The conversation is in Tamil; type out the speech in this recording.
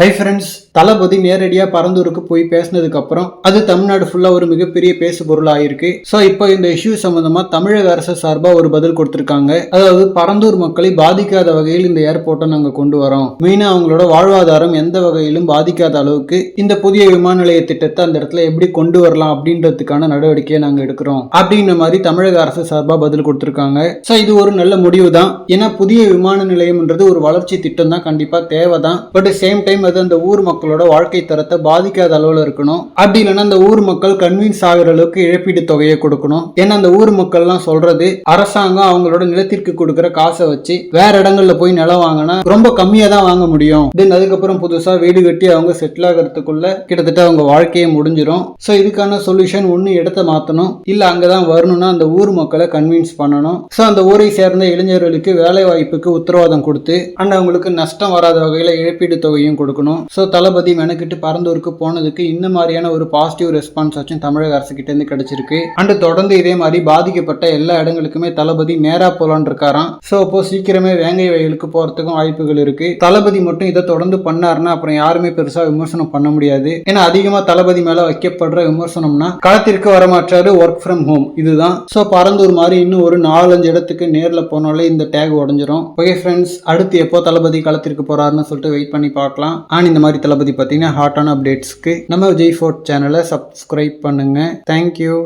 ஹை ஃப்ரெண்ட்ஸ் தளபதி நேரடியாக பரந்தூருக்கு போய் பேசினதுக்கு அப்புறம் அது தமிழ்நாடு ஃபுல்லாக ஒரு மிகப்பெரிய பேசு பொருள் ஆயிருக்கு ஸோ இப்போ இந்த இஷ்யூ சம்பந்தமா தமிழக அரசு சார்பாக ஒரு பதில் கொடுத்துருக்காங்க. அதாவது பரந்தூர் மக்களை பாதிக்காத வகையில் இந்த ஏர்போர்ட்டை நாங்கள் கொண்டு வரோம். மெயினாக அவங்களோட வாழ்வாதாரம் எந்த வகையிலும் பாதிக்காத அளவுக்கு இந்த புதிய விமான நிலைய திட்டத்தை அந்த இடத்துல எப்படி கொண்டு வரலாம் அப்படின்றதுக்கான நடவடிக்கையை நாங்கள் எடுக்கிறோம். அப்படின்ற மாதிரி தமிழக அரசு சார்பாக பதில் கொடுத்துருக்காங்க. ஸோ இது ஒரு நல்ல முடிவு தான் ஏன்னா புதிய விமான நிலையம்ன்றது ஒரு வளர்ச்சி திட்டம் தான் கண்டிப்பாக தேவை தான் பட் சேம் டைம் அது அந்த ஊர் மக்களோட வாழ்க்கை தரத்தை பாதிக்காத அளவில் இருக்கணும். அப்படி இல்லைன்னா அந்த ஊர் மக்கள் கன்வின்ஸ் ஆகுற அளவுக்கு இழப்பீடு தொகையை கொடுக்கணும். ஏன்னா அந்த ஊர் மக்கள்லாம் சொல்றது அரசாங்கம் அவங்களோட நிலத்திற்கு கொடுக்குற காசை வச்சு வேற இடங்கள்ல போய் நிலம் வாங்கினா ரொம்ப கம்மியா தான் வாங்க முடியும். தென் அதுக்கப்புறம் புதுசா வீடு கட்டி அவங்க செட்டில் ஆகிறதுக்குள்ள கிட்டத்தட்ட அவங்க வாழ்க்கையை முடிஞ்சிடும் ஸோ இதுக்கான சொல்யூஷன் ஒன்று இடத்த மாற்றணும் இல்லை அங்கே தான் வரணும்னா அந்த ஊர் மக்களை கன்வின்ஸ் பண்ணணும். ஸோ அந்த ஊரை சேர்ந்த இளைஞர்களுக்கு வேலை வாய்ப்புக்கு உத்தரவாதம் கொடுத்து அண்ட் அவங்களுக்கு நஷ்டம் வராத வகையில் இழப்பீடு தொகையும் கொடுக்கணும். ஸோ தளபதி மெனக்கிட்டு பறந்தூருக்கு போனதுக்கு இந்த மாதிரியான ஒரு பாசிட்டிவ் ரெஸ்பான்ஸ் ஆச்சும் தமிழக அரசு கிட்ட இருந்து கிடைச்சிருக்கு. அண்ட் தொடர்ந்து இதே மாதிரி பாதிக்கப்பட்ட எல்லா இடங்களுக்குமே தளபதி நேரா போலான் இருக்காராம். ஸோ அப்போ சீக்கிரமே வேங்கை வயலுக்கு போறதுக்கும் வாய்ப்புகள் இருக்கு. தளபதி மட்டும் இதை தொடர்ந்து பண்ணாருன்னா அப்புறம் யாருமே பெருசா விமர்சனம் பண்ண முடியாது. ஏன்னா அதிகமா தளபதி மேல வைக்கப்படுற விமர்சனம்னா களத்திற்கு வரமாற்றாரு ஒர்க் ஃப்ரம் ஹோம் இதுதான். ஸோ பரந்தூர் மாதிரி இன்னும் ஒரு நாலஞ்சு இடத்துக்கு நேர்ல போனாலே இந்த டேக் உடஞ்சிரும். ஓகே ஃப்ரெண்ட்ஸ் அடுத்து எப்போ தளபதி களத்திற்கு போறாருன்னு சொல்லிட்டு வெயிட் பண்ணி பார்க்கலாம். ஆனா இந்த மாதிரி தளபதி பார்த்தீங்கன்னா ஹாட்டான அப்டேட்ஸ்க்கு நம்ம விஜய் ஃபோர்ட் சேனலை சப்ஸ்கிரைப் பண்ணுங்க. Thank you